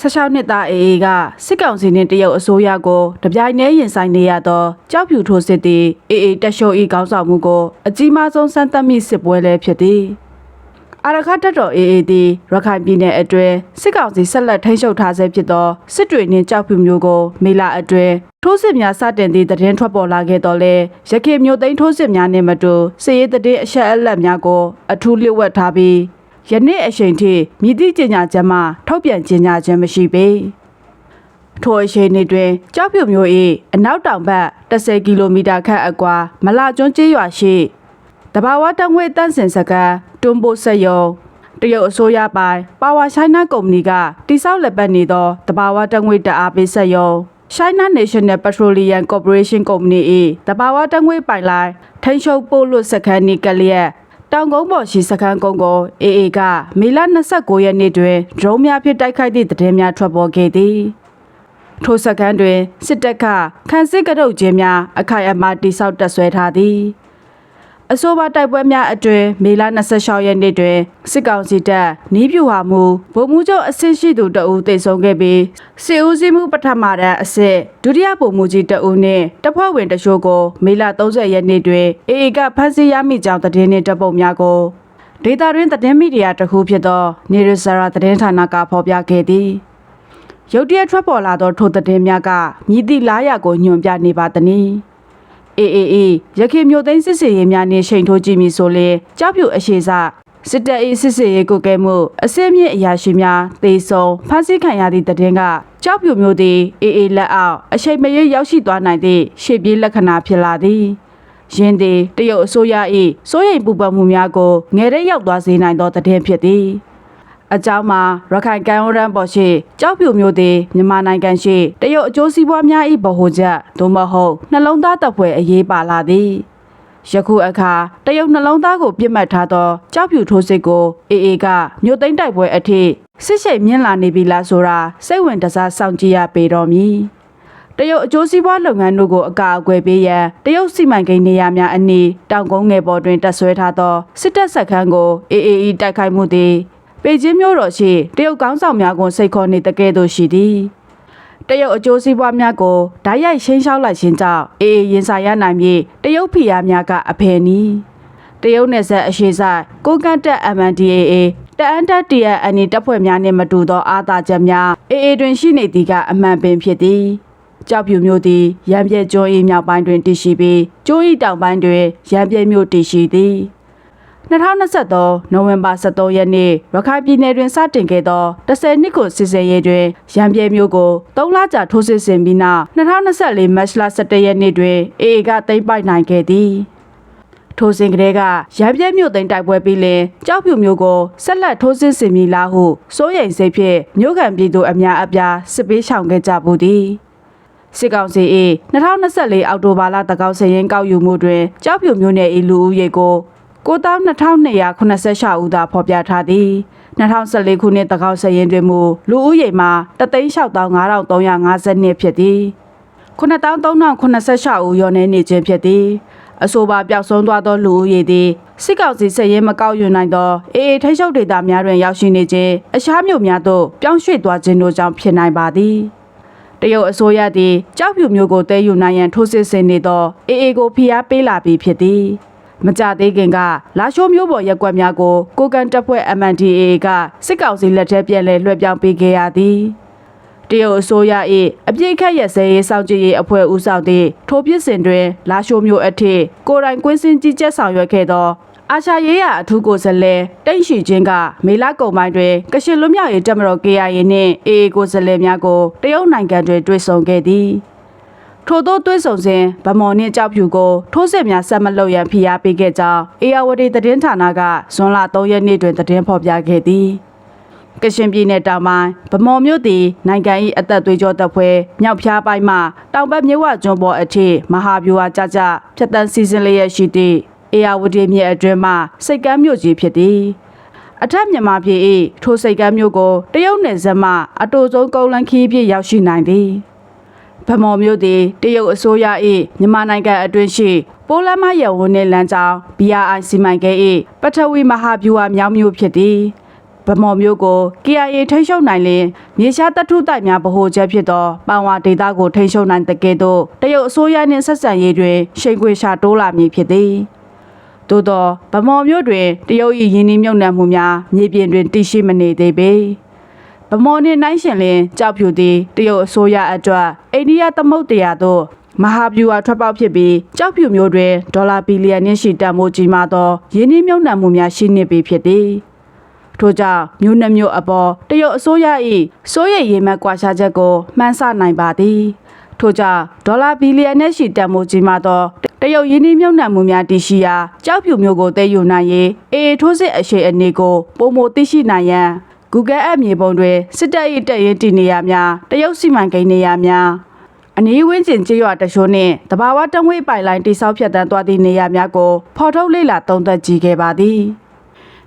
16နှစ်သားအေအေကစစ်ကောင်စီနှင့်တရုတ်အစိုးရကိုတပြိုင်တည်းရင်ဆိုင်နေရသောကြောက်ဖြူထိုးစစ်သည်အေအေတက်ရှိုးဤခေါင်းဆောင်မှုကိုအကြီးမားဆုံးစမ်းသပ်မိစစ်ပွဲလည်းဖြစ်သည်အာရခတ်တပ်တော်အေအေသည်ရခိုင်ပြည်နယ်အတွင်းစစ်ကောင်စီဆက်လက်ထိန်းချုပ်ထားဆဲဖြစ်သောစစ်တွေနှင့်ကြောက်ဖြူမျိုးကိုမေလအတွင်းထိုးစစ်များစတင်သည့်သတင်းထွက်ပေါ်လာခဲ့တော့လဲရခိုင်မျိုးသိန်းထိုးစစ်များနှင့်မတူစစ်ရေးသတင်းအချက်အလက်များကိုအထူးလျှို့ဝှက်ထားပြီး ယနေ့အချိန်ထိမြည်သည့်ကြေညာချက်မှထုတ်ပြန်ကြေညာခြင်းမရှိပေ။ထိုအချိန်တွင်ကြောက်ပြုတ်မျိုး၏အနောက်တောင်ဘက်10ကီလိုမီတာခန့်အကွာမလာကျွန်းကျေးရွာရှိတဘာဝတံငွေတန့်စင်စကန်တွန်းပို့ဆက်ယုံတရုတ်အစိုးရပိုင်ပါဝါချိုင်းနာကုမ္ပဏီကတိစောက်လက်ပတ်နေသောတဘာဝတံငွေတအားပေးဆက်ယုံ China National Petroleum Corporation ကုမ္ပဏီ၏တဘာဝတံငွေပိုင်လိုင်းထိန်းချုပ်ပို့လွတ်စခန်းနီကလျက် တောင်ကုန်းပေါ်ရှိစခန်းကုန်းကိုအေအေကမေလ29ရက်နေ့တွင်ဒရုန်းများဖြင့်တိုက်ခိုက်သည့်သတင်းများထွက်ပေါ်ခဲ့သည်ထိုစခန်းတွင်စစ်တပ်ကခန်းစစ်ကတုတ်ခြင်းများအခိုင်အမာတိစောက်တက်ဆွဲထားသည် အဆိုပါတိုက်ပွဲများအတွင်မေလ26ရက်နေ့တွင်စစ်ကောင်စီတပ်နီးပြူဟာမှုဗိုလ်မှူးချုပ်အဆင့်ရှိသူတအူးတိတ်ဆုံးခဲ့ပြီးစစ်ဦးစီးမှုပထမတန်းအဆင့်ဒုတိယဗိုလ်မှူးကြီးတအူးနှင့်တပ်ဖွဲ့ဝင်တချို့ကိုမေလ30ရက်နေ့တွင်အေအေကဖမ်းဆီးရမိကြောင်းသတင်းနှင့်တပ်ပုံများကိုဒေတာတွင်သတင်းမီဒီယာတစ်ခုဖြစ်သောနေရဇရာသတင်းဌာနကဖော်ပြခဲ့သည်ရုတ်တရက်ထွက်ပေါ်လာသောထိုသတင်းများကမြည်သည့်လားရကိုညွှန်ပြနေပါသည်။ အေးအေးအေးရခိုင်မျိုးသိန်းစစ်စေရေးများနေချိန်ထိုးကြည့်မိဆိုလေကြောက်ပြူအရှိစစစ်တပ်၏စစ်စေရေးကိုကဲမှုအစင်းမြင့်အရာရှိများတေဆုံဖမ်းဆီးခံရသည့်တည်င်းကကြောက်ပြူမျိုးသည်အေးအေးလက်အောက်အချိန်မရွေးရောက်ရှိသွားနိုင်သည့်ရှေ့ပြေးလက္ခဏာဖြစ်လာသည်ယင်းသည်တရုတ်အစိုးရ၏စိုးရိမ်ပူပန်မှုများကိုငယ်ရဲရောက်သွားစေနိုင်သောတည်င်းဖြစ်သည် အကြောင်းမှာရခိုင်ကမ်းရိုးတန်းပေါ်ရှိကြောက်ပြူမျိုးသည်မြန်မာနိုင်ငံရှိတရုတ်အကျိုးစီးပွားများ၏ဗဟိုချက်သို့မဟုတ်နှလုံးသားတပ်ဖွဲ့အရေးပါလာသည်ယခုအခါတရုတ်နှလုံးသားကိုပြစ်မှတ်ထားသောကြောက်ပြူထိုးစစ်ကိုအေအေကမြို့သိမ်းတိုက်ပွဲအထိစစ်ရှိန်မြင့်လာနေပြီလားဆိုတာစိတ်ဝင်တစားစောင့်ကြည့်ရပေတော်မူတရုတ်အကျိုးစီးပွားလုပ်ငန်းတို့ကိုအကာအကွယ်ပေးရန်တရုတ်စီမံကိန်းနေရာများအနီးတောင်ကုန်းငယ်ပေါ်တွင်တက်ဆွဲထားသောစစ်တပ်စခန်းကိုအေအေအီတိုက်ခိုက်မှုသည် ပေကျင်းမြို့တော်ရှိတရုတ်ကောင်းဆောင်များကိုစိတ်ခေါ်နေတဲ့ကဲ့သို့ရှိသည်တရုတ်အကျိုးစီးပွားများကိုဓာတ်ရိုက်ရှင်းရှောက်လိုက်ခြင်းကြောင့်အေးအေးရင်ဆိုင်ရနိုင်ပြီးတရုတ်ဖီယာများကအဖယ်နီးတရုတ်နယ်စပ်အရှိဆိုင်ကိုကန့်တက် MNDAA တအန်တက် TNN တပ်ဖွဲ့များနှင့်မတူသောအာသာချက်များအေးအေးတွင်ရှိနေသည်ကအမှန်ပင်ဖြစ်သည်ကြောက်ဖြူမျိုးသည်ရံပြဲကျွန်း၏မြောက်ပိုင်းတွင်တည်ရှိပြီးကျွန်း၏တောင်ပိုင်းတွင်ရံပြဲမျိုးတည်ရှိသည် 2023နိုဝင်ဘာ23ရက်နေ့ရခိုင်ပြည်နယ်တွင်စတင်ခဲ့သော10နှစ်ကိုစစ်ဆေးရေးတွင်ရန်ပြဲမျိုးကို3လကြာထိုးစစ်ဆင်ပြီးနောက်2024မတ်လ17ရက်နေ့တွင်အေအေကသိမ်းပိုက်နိုင်ခဲ့သည်ထိုစဉ်ကလေးကရန်ပြဲမျိုးသိမ်းတိုက်ပွဲပြီးလင်ကြောက်ဖြူမျိုးကိုဆက်လက်ထိုးစစ်ဆင်မည်လားဟုစိုးရိမ်စိတ်ဖြင့်မြို့ခံပြည်သူအများအပြားစစ်ပေးရှောင်ခဲ့ကြပူသည်စစ်ကောင်စီ၏2024အောက်တိုဘာလတကောက်စရင်ကောက်ယူမှုတွင်ကြောက်ဖြူမျိုးနယ်၏လူဦးရေကို 9286ဦးသာဖော်ပြထားသည်2014ခုနှစ်တကောက်စရင်တွင်မူလူဦးရေမှာ365,352ဖြစ်သည်9386ဦးရောနေနေခြင်းဖြစ်သည်အဆိုပါပျောက်ဆုံးသွားသောလူဦးရေသည်စစ်ကောင်စီစည်ရင်မကောက်ယူနိုင်သောအေအေထိချုပ်ဒေသများတွင်ရောက်ရှိနေခြင်းအရှားမြို့များသို့ပြောင်းရွှေ့သွားခြင်းတို့ကြောင့်ဖြစ်နိုင်ပါသည်တရုတ်အစိုးရသည်ကြောက်ဖြူမျိုးကိုတဲယူနိုင်ရန်ထိုးစစ်ဆင်နေသောအေအေကိုဖိအားပေးလာပြီးဖြစ်သည် မကြသေးခင်ကလာရှိုးမျိုးပေါ်ရက်ကွက်များကိုကိုကန်တပ်ဖွဲ့ MNDAA ကစစ်ကောင်စီလက်ထက်ပြန်လည်လွှဲပြောင်းပေးခဲ့ရသည်တရုတ်အစိုးရ၏အပြစ်ခတ်ရစဲရေးစောင့်ကြည့်ရေးအဖွဲ့ဦးဆောင်သည့်ထိုပြစ်စင်တွင် လာရှိုးမျိုးအထက်ကိုရိုင်ကွင်းစင်ကြီးကြက်ဆောင်ရွက်ခဲ့သောအာရှရေးရအထူးကိုယ်စားလှယ်တိန့်ရှိချင်းကမေလကုံပိုင်းတွင်ကရှင်လွတ်မြောက်ရေးတပ်မတော် KIA နှင့် AA ကိုယ်စားလှယ်များကိုတရုတ်နိုင်ငံတွင်တွေ့ဆုံခဲ့သည် ထို့သောတွဲဆုံစဉ်ဗမော်နှင့်ကြောက်ဖြူကိုထိုးစစ်များဆက်မလုပ်ရန်ဖိအားပေးခဲ့ကြောင်းအေယာဝတီသတင်းဌာနကဇွန်လ3ရက်နေ့တွင်သတင်းဖော်ပြခဲ့သည်ကရှင်ပြည်နယ်တောင်ပိုင်းဗမော်မြို့သည်နိုင်ငံ၏အသက်သွေးကြောတပ်ဖွဲ့မြောက်ဖျားပိုင်းမှတောင်ဘက်မြဝကျွန်းပေါ်အထိမဟာဗျူဟာကြကြဖြတ်တန်းစီစဉ်လျက်ရှိသည့်အေယာဝတီမြစ်အတွင်းမှစိတ်ကမ်းမြို့ကြီးဖြစ်သည်အထက်မြန်မာပြည်၏ထိုစိတ်ကမ်းမြို့ကိုတရုတ်နယ်စပ်မှအတူဆုံးကုန်းလန်းခီးပြည့်ရောက်ရှိနိုင်သည် ဗမော်မျိုးသည်တရုတ်အစိုးရ၏မြန်မာနိုင်ငံအတွင်းရှိပိုးလမ်းမရဝန်းနှင့်လမ်းကြောင်း BRI စီမံကိန်း၏ပထဝီမဟာဗျူဟာမြောက်မျိုးဖြစ်သည်ဗမော်မျိုးကို KIA ထိန်းချုပ်နိုင်လင်မြေရှားတပ်ထုတိုက်များဗဟိုချက်ဖြစ်သောပန်ဝါဒေသကိုထိန်းချုပ်နိုင်တဲ့ကဲ့သို့တရုတ်အစိုးရနှင့်ဆက်ဆံရေးတွင်ရှိန်ခွေရှာတိုးလာမည်ဖြစ်သည်သို့သောဗမော်မျိုးတွင်တရုတ်၏ယင်းနှမြုပ်နှံမှုများမြေပြင်တွင်တည်ရှိမနေသေးပေ ဗမော်နှင့်နိုင်ရှင်လင်ကြောက်ဖြူသည်တရုတ်အစိုးရအတွက်အိန္ဒိယသမုဒ္ဒရာသို့မဟာဗျူဟာထွက်ပေါက်ဖြစ်ပြီးကြောက်ဖြူမျိုးတွင်ဒေါ်လာဘီလီယံနှင့်ရှိတန်ဖိုးကြီးမားသောယင်းနှမြုပ်နှံမှုများရှိနေပြီဖြစ်သည်ထို့ကြောင့်မြို့နှမျိုးအပေါ်တရုတ်အစိုးရ၏စိုးရိမ်ရေမှတ်ကွာခြားချက်ကိုမှန်းဆနိုင်ပါသည်ထို့ကြောင့်ဒေါ်လာဘီလီယံနဲ့ရှိတန်မိုးကြီးမာသောတရုတ်ယင်းနှမြုပ်နှံမှုများတည်ရှိရာကြောက်ဖြူမျိုးကိုတည်ယူနိုင်ရေးအေအေထိုးစစ်အရှိအနေကိုပုံမသိရှိနိုင်ရန် Google App မြေပုံတွင်စစ်တပ်၏တပ်ရင်းတည်နေရာများတရုတ်စီမံကိန်းနေရာများအနီးဝန်းကျင်ကြေးရွာတချို့နှင့်တဘာဝတံငွေပိုင်လိုင်းတိစောက်ဖြတ်တန်းသွားသည့်နေရာများကိုဖော်ထုတ်လေ့လာသုံးသပ်ကြည့်ခဲ့ပါသည်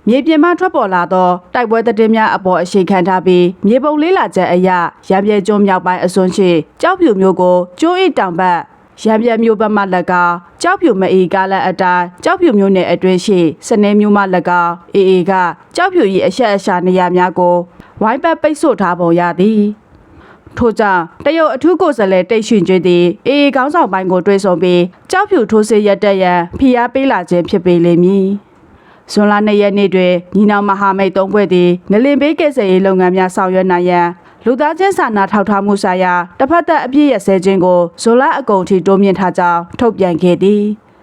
မြေပြင်မှထွက်ပေါ်လာသောတိုက်ပွဲသတင်းများအပေါ်အရှိခံထားပြီးမြေပုံလေးလာချက်အရရံပြဲကျွန်းမြောက်ပိုင်းအစွန်းရှိကြောက်ဖြူမျိုးကိုကျိုးဤတောင်ဘက် ရံပြဲမျိုးဘက်မှ၎င်းကြောက်ဖြူမအေကားလက်အတိုင်းကြောက်ဖြူမျိုးနယ်အတွင်းရှိစနေမျိုးမှ၎င်းအေအေကကြောက်ဖြူ၏အဆက်အရှာနေရာများကိုဝိုင်းပတ်ပိတ်ဆို့ထားပုံရသည်ထို့ကြောင့်တရုတ်အထူးကိုယ်စားလှယ်တိတ်ရှင်ကျွေးသည်အေအေကောင်းဆောင်ပိုင်းကိုတွေ့ဆုံပြီးကြောက်ဖြူထိုးစစ်ရက်တက်ရန်ဖိအားပေးလာခြင်းဖြစ်ပေလိမ့်မည်။ဇွန်လ၂ရက်နေ့တွင်ညီနောင်မဟာမိတ်သုံးဖွဲ့သည်ငလင်ဘေးကဲ့ဆယ်ရေးလုပ်ငန်းများဆောင်ရွက်နိုင်ရန် လူသားချင်းစာနာထောက်ထားမှုဆိုင်ရာတစ်ဖက်သက်အပြည့်ရစဲခြင်းကိုဇွန်လအကုန်ထိတိုးမြင့်ထားကြောင်းထုတ်ပြန်ခဲ့သည်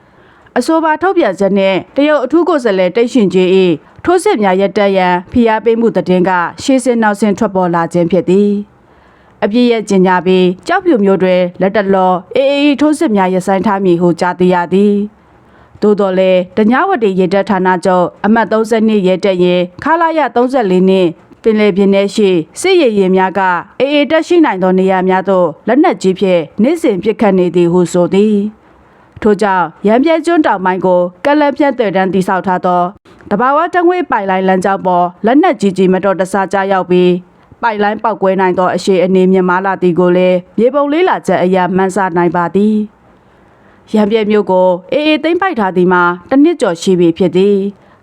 ။အဆိုပါထုတ်ပြန်ချက်နဲ့တရုတ်အထူးကိုယ်စားလှယ်တိတ်ရှင်ကြီး၏ထိုးစစ်များရပ်တန့်ရန်ဖိအားပေးမှုသတင်းကရှေ့စင်နောက်စင်ထွက်ပေါ်လာခြင်းဖြစ်သည်အပြည့်ရဲ့ကျင်ညာပြီးကြောက်ဖြူမျိုးတွင်လက်တလောအေးအေးထိုးစစ်များရပ်ဆိုင်းထားမည်ဟုကြားသိရသည်သို့တော်လည်းတညဝတီရေတပ်ဌာနချုပ်အမှတ်32ရဲတပ်ရင်ခလာရ34နှင့် ပင်လယ်ပြင်ထဲရှိစစ်ရေရင်များကအေးအေးတက်ရှိနိုင်သောနေရာများသို့လက်နက်ကြီးဖြင့်နေ့စဉ်ပစ်ခတ်နေသည်ဟုဆိုသည်ထို့ကြောင့်ရံပြဲကျွန်းတောင်ပိုင်းကိုကက်လက်ပြတ်တဲ့တန်းတိဆောက်ထားသောတဘာဝတငွေပိုင်လိုင်းလမ်းကြောင်းပေါ်လက်နက်ကြီးကြီးမတော်တဆကြားရောက်ပြီးပိုင်လိုင်းပောက်ကွဲနိုင်သောအရှိအနေမြင့်မားလာသည်ကိုလည်းမြေပုံလေးလာချက်အရာမှန်းဆနိုင်ပါသည်ရံပြဲမျိုးကိုအေးအေးသိမ့်ပိုက်ထားသည်မှာတစ်နှစ်ကျော်ရှိပြီဖြစ်သည်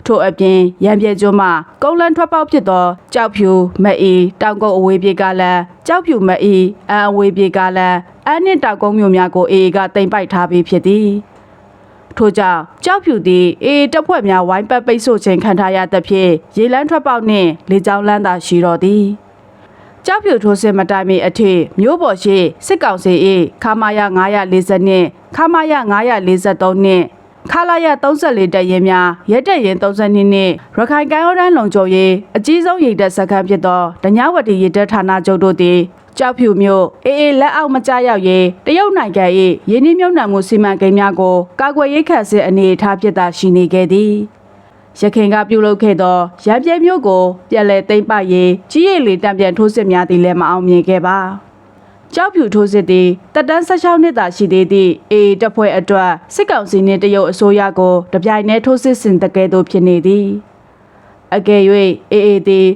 ထို့အပြင်ရံပြဲကျွန်းမှာကုန်းလန်းထွက်ပေါက်ဖြစ်သောကြောက်ဖြူမအီတောင်ကုန်းအဝေးပြေးကလန်ကြောက်ဖြူမအီအန်အဝေးပြေးကလန်အန်းနှင့်တောင်ကုန်းမြို့များကိုအေးအေးကသိမ့်ပိုက်ထားပြီးဖြစ်သည်ထို့ကြောင့်ကြောက်ဖြူသည်အေးတပ်ဖွဲ့များဝိုင်းပတ်ပိတ်ဆို့ခြင်းခံထားရသဖြင့်ရေလန်းထွက်ပေါက်နှင့်လေကြောင်းလန်းသာရှိတော်သည်ကြောက်ဖြူထိုးစစ်မတိုင်မီအထိမြို့ပေါ်ရှိစစ်ကောင်စီ၏ခမာယ940နှင့်ခမာယ943နှင့် ခလာရ34တပ်ရင်းများရဲတပ်ရင်း32နှင့်ရခိုင်ကမ်းရိုးတန်းလုံခြုံရေးအကြီးဆုံးရေတပ်စခန်းဖြစ်သောဒညဝတီရေတပ်ဌာနချုပ်တို့သည်ကြောက်ဖြူမျိုးအေးအေးလက်အောက်မကျရောက်ရေးတရုတ်နိုင်ငံ၏ရင်းနှီးမြှုပ်နှံမှုစီမံကိန်းများကိုကာကွယ်ရေးခန့်စစ်အနေအထားဖြစ်သာရှိနေခဲ့သည်ရခင်ကပြုလုပ်ခဲ့သောရံပြဲမျိုးကို ပြန်လည်သိမ့်ပရေးကြီးရည်လေတံပြန်ထိုးစစ်များသည်လည်းမအောင်မြင်ခဲ့ပါ ကြောက်ဖြူထိုးစစ်သည်တက်တန်း16နှစ်သာရှိသေးသည့်အေအေတပ်ဖွဲ့အတွက်စစ်ကောင်စီနှင့်တရုတ်အစိုးရကိုတပြိုင်တည်းထိုးစစ်ဆင်တကယ်သို့ဖြစ်နေသည်အကယ်၍အေအေသည်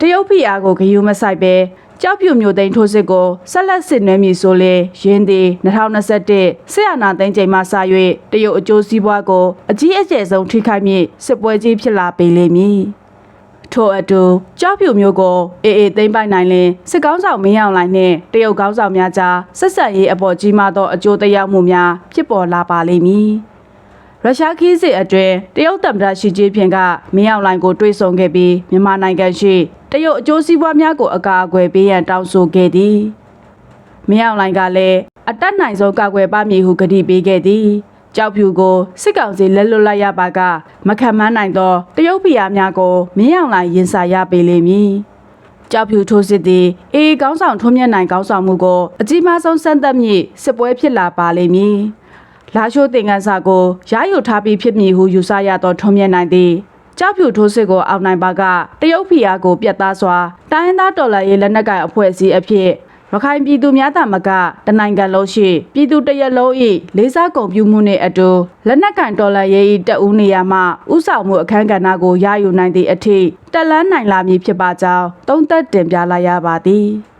တရုတ်ဖိအားကိုဂရုမစိုက်ပဲကြောက်ဖြူမျိုးသိန်းထိုးစစ်ကိုဆက်လက်ဆင်နွှဲမည်ဆိုလေရင်းသည်2021စစ်အာဏာသိမ်းချိန်မှစ၍တရုတ်အကျိုးစီးပွားကိုအကြီးအကျယ်ဆုံးထိခိုက်မည့်စစ်ပွဲကြီးဖြစ်လာပေလိမ့်မည် ထို့အတူကြောက်ဖြူမျိုးကိုအေအေသိမ့်ပိုက်နိုင်လင်စစ်ကောင်းဆောင်မင်းအောင်လှိုင်နှင့်တရုတ်ကောင်းဆောင်များကြားဆက်ဆက်ရေးအပေါ်ကြီးမားသောအကျိုးသက်ရောက်မှုများဖြစ်ပေါ်လာပါလိမ့်မည်။ရုရှားခီးစစ်အတွင်းတရုတ်သမ္မတရှီကျင်းဖျင်ကမင်းအောင်လှိုင်ကိုတွေ့ဆုံခဲ့ပြီးမြန်မာနိုင်ငံရှိတရုတ်အကျိုးစီးပွားများကိုအကာအကွယ်ပေးရန်တောင်းဆိုခဲ့သည်။မင်းအောင်လှိုင်ကလည်းအတက်နိုင်ဆုံးကာကွယ်ပါမည်ဟုကတိပေးခဲ့သည် ကြောက်ဖြူကိုစစ်ကောင်စီလက်လွတ်လိုက်ရပါက မခံမနိုင်သောတရုတ်ပြည်အားများကိုမင်းအောင်လှိုင်ရင်ဆိုင်ရပေလိမ့်မည်ကြောက်ဖြူထိုးစစ်သည်အေးကောင်းဆောင်ထွန်းမြတ်နိုင်ကောင်းဆောင်မှုကိုအကြီးမားဆုံးစမ်းသပ်မည့်စစ်ပွဲဖြစ်လာပါလိမ့်မည်လာရှိုးတင်ကန်စာကိုရယူထားပြီးဖြစ်မည်ဟုယူဆရသောထွန်းမြတ်နိုင်သည်ကြောက်ဖြူထိုးစစ်ကိုအောင်နိုင်ပါကတရုတ်ဖီအားကိုပြတ်သားစွာတိုင်းရင်းသားတော်လှန်ရေးလက်နက်ကိုင်အဖွဲ့အစည်းအဖြစ် ရခိုင်ပြည်သူများသာမကတနိုင်ငံလုံးရှိပြည်သူတရက်လုံး၏လေးစားကုန်ပြုမှုနှင့်အတူလက်နက်ကင်တော်လှန်ရေး၏တပ်ဦးနေရာမှဥဆောင်မှုအခမ်းကဏ္ဍကိုရယူနိုင်သည့်အထိတက်လန်းနိုင်လာမည်ဖြစ်ပါကြောင်းသုံးသက်တင်ပြလိုက်ရပါသည်။